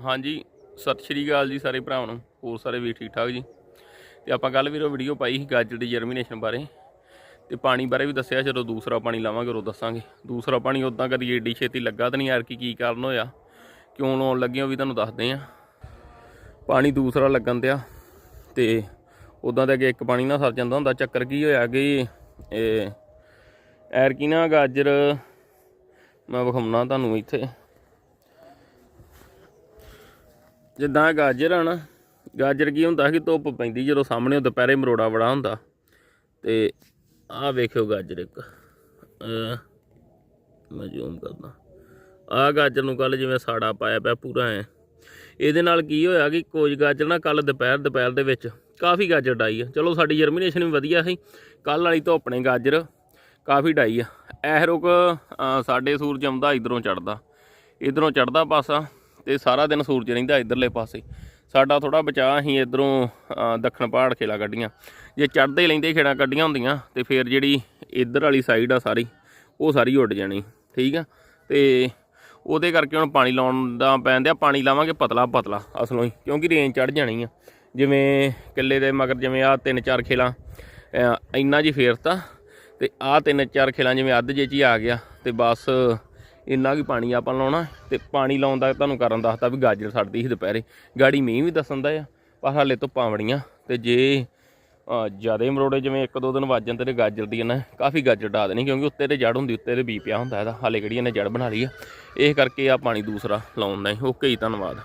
ਹਾਂਜੀ, ਸਤਿ ਸ਼੍ਰੀ ਅਕਾਲ ਜੀ ਸਾਰੇ ਭਰਾਵਾਂ ਨੂੰ, ਹੋਰ ਸਾਰੇ ਵੀ ਠੀਕ ਠਾਕ ਜੀ। ਤੇ ਆਪਾਂ ਕੱਲ ਵੀਰੋ ਵੀਡੀਓ ਪਾਈ ਸੀ ਗਾਜਰ ਦੀ ਜਰਮੀਨੇਸ਼ਨ ਬਾਰੇ। ਤੇ ਪਾਣੀ ਬਾਰੇ ਵੀ ਦੱਸਿਆ, ਜਦੋਂ ਦੂਸਰਾ ਪਾਣੀ ਲਾਵਾਂਗੇ ਉਦੋਂ ਦੱਸਾਂਗੇ। ਦੂਸਰਾ ਪਾਣੀ ਉਦਾਂ ਕਦੀ ਏਡੀ ਛੇਤੀ ਲੱਗਾ ਤਾਂ ਨਹੀਂ, ਯਾਰ ਕੀ ਕੀ ਕਾਰਨ ਹੋਇਆ? ਕਿਉਂ ਲਾਉਣ ਲੱਗੇ ਉਹ ਵੀ ਤੁਹਾਨੂੰ ਦੱਸਦੇ ਆ ਪਾਣੀ ਦੂਸਰਾ ਲੱਗਣ ਦਿਆ। ਤੇ ਉਦਾਂ ਤਾਂ ਅੱਗੇ ਇੱਕ ਪਾਣੀ ਨਾਲ ਸਰ ਜਾਂਦਾ ਹੁੰਦਾ, ਚੱਕਰ ਕੀ ਹੋਇਆ ਕਿ ਇਹ ਐਰ ਕੀ ਨਾ ਗਾਜਰ ਮੈਂ ਵਿਖਾਉਣਾ ਤੁਹਾਨੂੰ ਇੱਥੇ। ਜਿੱਦਾਂ ਗਾਜਰ ਆ ਨਾ, ਗਾਜਰ ਕੀ ਹੁੰਦਾ ਕਿ ਧੁੱਪ ਪੈਂਦੀ ਜਦੋਂ ਸਾਹਮਣੇ ਉਹ ਦੁਪਹਿਰੇ ਮਰੋੜਾ ਬੜਾ ਹੁੰਦਾ। ਤੇ ਆਹ ਵੇਖਿਓ ਗਾਜਰ ਇੱਕ। ਮੈਂ ਜ਼ੂਮ ਕਰਦਾ। ਆਹ ਗਾਜਰ ਨੂੰ ਕੱਲ ਜਿਵੇਂ ਸਾੜਾ ਪਾਇਆ ਪਿਆ ਪੂਰਾ ਐ। ਇਹਦੇ ਨਾਲ ਕੀ ਹੋਇਆ ਕਿ ਕੁਝ ਗਾਜਰ ਨਾ ਕੱਲ ਦੁਪਹਿਰ ਦੁਪਹਿਰ ਦੇ ਵਿੱਚ ਕਾਫੀ ਗਾਜਰ ਡਾਈ ਆ। ਚਲੋ ਸਾਡੀ ਜਰਮੀਨੇਸ਼ਨ ਵੀ ਵਧੀਆ ਸੀ। ਕੱਲ ਵਾਲੀ ਧੁੱਪ ਨੇ ਗਾਜਰ ਕਾਫੀ ਡਾਈ ਆ। ਇਹ ਰੁਕ ਸਾਡੇ ਸੂਰਜ ਆਉਂਦਾ ਇਧਰੋਂ ਚੜਦਾ ਇਧਰੋਂ ਚੜਦਾ ਪਾਸਾ। ਤੇ ਸਾਰਾ ਦਿਨ ਸੂਰਜ ਰਹਿੰਦਾ ਇਧਰਲੇ ਪਾਸੇ। ਸਾਡਾ ਥੋੜਾ ਬਚਾਅ ਅਸੀਂ ਇਧਰੋਂ ਦੱਖਣ ਪਹਾੜ ਖੇਲਾ ਕੱਢੀਆਂ। ਜੇ ਚੜਦੇ ਲੈਂਦੇ ਖੇੜਾ ਕੱਢੀਆਂ ਹੁੰਦੀਆਂ, ਤੇ ਫਿਰ ਜਿਹੜੀ ਇਧਰ ਵਾਲੀ ਸਾਈਡ ਆ ਸਾਰੀ, ਉਹ ਸਾਰੀ ਉੱਡ ਜਾਣੀ, ਠੀਕ ਆ? ਤੇ ਉਹਦੇ ਕਰਕੇ ਹੁਣ ਪਾਣੀ ਲਾਉਣ ਦਾ ਪੈਂਦਿਆ ਪਾਣੀ ਲਾਵਾਂਗੇ ਪਤਲਾ ਪਤਲਾ, ਅਸਲੋਂ ਹੀ, ਕਿਉਂਕਿ ਰੇਂਜ ਚੜ ਜਾਣੀ ਆ। ਜਿਵੇਂ ਕਿੱਲੇ ਦੇ ਮਗਰ ਜਿਵੇਂ ਆ ਤਿੰਨ ਚਾਰ ਖੇਲਾਂ ਇੰਨਾ ਜੀ ਫੇਰਤਾ, ਤੇ ਆ ਤਿੰਨ ਚਾਰ ਖੇਲਾਂ ਜਿਵੇਂ ਅੱਧ ਜੇ ਚ ਹੀ ਆ ਗਿਆ, ਤੇ ਬਸ ਇੰਨਾ ਕੀ ਪਾਣੀ ਆਪਾਂ ਲਾਉਣਾ ਤੇ ਪਾਣੀ ਲਾਉਣ ਦਾ ਤੁਹਾਨੂੰ ਕਰਨ ਦੱਸਦਾ ਵੀ ਗਾਜਰ ਛੱਡਦੀ ਸੀ ਦੁਪਹਿਰੇ। ਗਾੜੀ ਮੀਂਹ ਵੀ ਦੱਸਣ ਦਾ ਆ ਪਰ ਹਾਲੇ ਧੁੱਪਾਂ ਬੜੀਆਂ ਤੇ ਜੇ ਜ਼ਿਆਦਾ ਮਰੋੜੇ ਜਿਵੇਂ ਇੱਕ ਦੋ ਦਿਨ ਵੱਜ ਜਾਂਦੇ ਤੇ ਗਾਜਰ ਦੀ ਨਾ ਕਾਫੀ ਗਾਜਰ ਡਾ ਦੇਣੀ ਕਿਉਂਕਿ ਉੱਤੇ ਤੇ ਜੜ ਹੁੰਦੀ, ਉੱਤੇ ਤੇ ਬੀ ਪਿਆ ਹੁੰਦਾ ਇਹਦਾ। ਹਾਲੇ ਕਿਹੜੀ ਇਹਨੇ ਜੜ ਬਣਾ ਲਈ ਆ। ਇਹ ਕਰਕੇ ਆ ਪਾਣੀ ਦੂਸਰਾ ਲਾਉਣ ਦਾ ਓਕੇ ਜੀ, ਧੰਨਵਾਦ।